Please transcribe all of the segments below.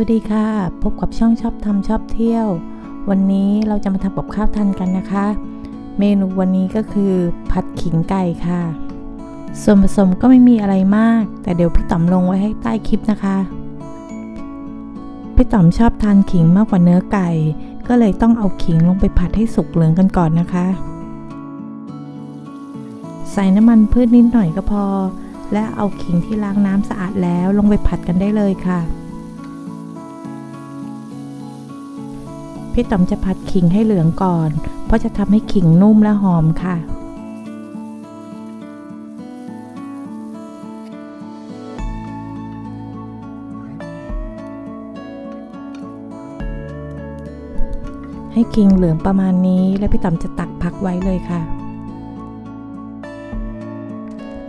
วัสดีค่ะ พบกับช่องชอบทำชอบเที่ยว วันนี้เราจะมาทำกับข้าวทานกันนะคะ เมนูวันนี้ก็คือผัดขิงไก่ค่ะ ส่วนผสมก็ไม่มีอะไรมาก แต่เดี๋ยวพี่ต๋อมลงไว้ให้ใต้คลิปนะคะพี่ต๋อมชอบทานขิงมากกว่าเนื้อไก่ ก็เลยต้องเอาขิงลงไปผัดให้สุกเหลืองกันก่อนนะคะ ใส่น้ำมันพืชนิดหน่อยก็พอ และเอาขิงที่ล้างน้ำสะอาดแล้วลงไปผัดกันได้เลยค่ะ พี่ต๋อมจะผัดขิงให้เหลืองก่อน เพราะจะทำให้ขิงนุ่มและหอมค่ะให้ขิงเหลืองประมาณนี้แล้วพี่ต๋อมจะตักพักไว้เลยค่ะ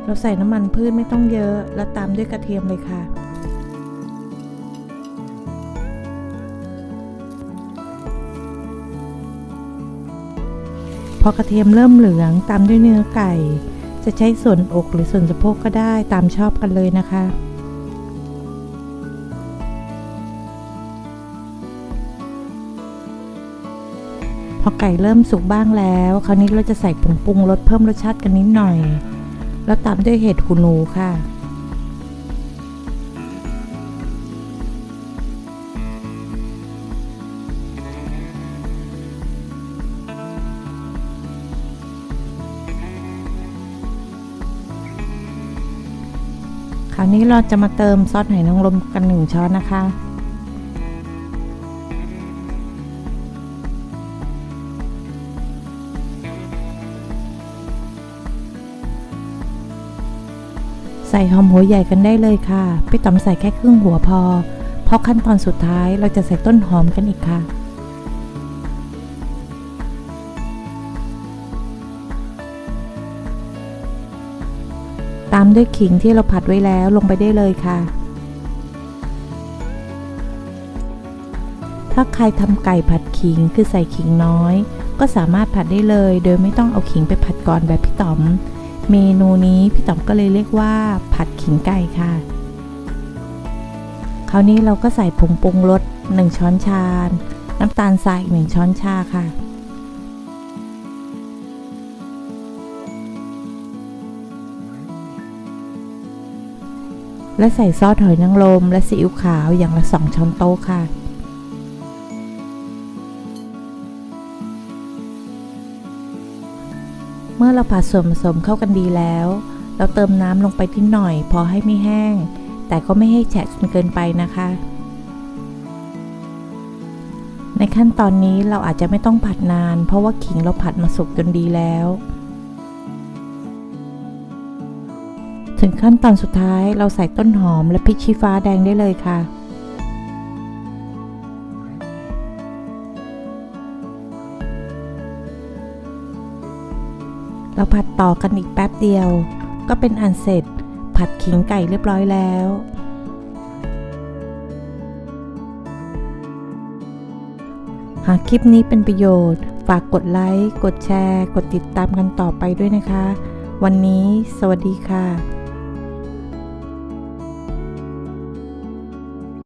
เราใส่น้ำมันพืชไม่ต้องเยอะ แล้วตามด้วยกระเทียมเลยค่ะ อกระเทียมเริ่มเหลืองตามด้วยเนื้อไก่ จะใช้ส่วนอกหรือส่วนสะโพกก็ได้ตามชอบกันเลยนะคะ พอไก่เริ่มสุกบ้างแล้ว คราวนี้เราจะใส่ผงปรุงรสเพิ่มรสชาติกันนิดหน่อย แล้วตามด้วยเห็ดหูหนูค่ะ ราวนี้เราจะมาเติมซอสหอยนางรมกันหนึ่งช้อนนะคะ ใส่หอมหัวใหญ่กันได้เลยค่ะ พี่ต๋อมใส่แค่ครึ่งหัวพอ เพราะขั้นตอนสุดท้ายเราจะใส่ต้นหอมกันอีกค่ะามด้วยขิงที่เราผัดไว้แล้วลงไปได้เลยค่ะ ถ้าใครทำไก่ผัดขิงคือใส่ขิงน้อย ก็สามารถผัดได้เลย โดยไม่ต้องเอาขิงไปผัดก่อนแบบพี่ต๋อม เมนูนี้พี่ต๋อมก็เลยเรียกว่า ผัดขิงไก่ค่ะ คราวนี้เราก็ใส่ผงปรุงรส1ช้อนชา น้ำตาลทรายอีก1ช้อนชาค่ะ และใส่ซอสหอยนางรมและซีอิ๊วขาวอย่างละ 2 ช้อนโต๊ะค่ะ เมื่อเราผัดส่วนผสมเข้ากันดีแล้ว เราเติมน้ำลงไปนิดหน่อย พอให้ไม่แห้ง แต่ก็ไม่ให้แฉะจนเกินไปนะคะ ในขั้นตอนนี้เราอาจจะไม่ต้องผัดนาน เพราะว่าขิงเราผัดมาสุกจนดีแล้ว ถึงขั้นตอนสุดท้ายเราใส่ต้นหอมและพริกชี้ฟ้าแดงได้เลยค่ะ เราผัดต่อกันอีกแป๊บเดียว ก็เป็นอันเสร็จ ผัดขิงไก่เรียบร้อยแล้วหากคลิปนี้เป็นประโยชน์ ฝากกดไลค์ กดแชร์ กดติดตามกันต่อไปด้วยนะคะ วันนี้สวัสดีค่ะ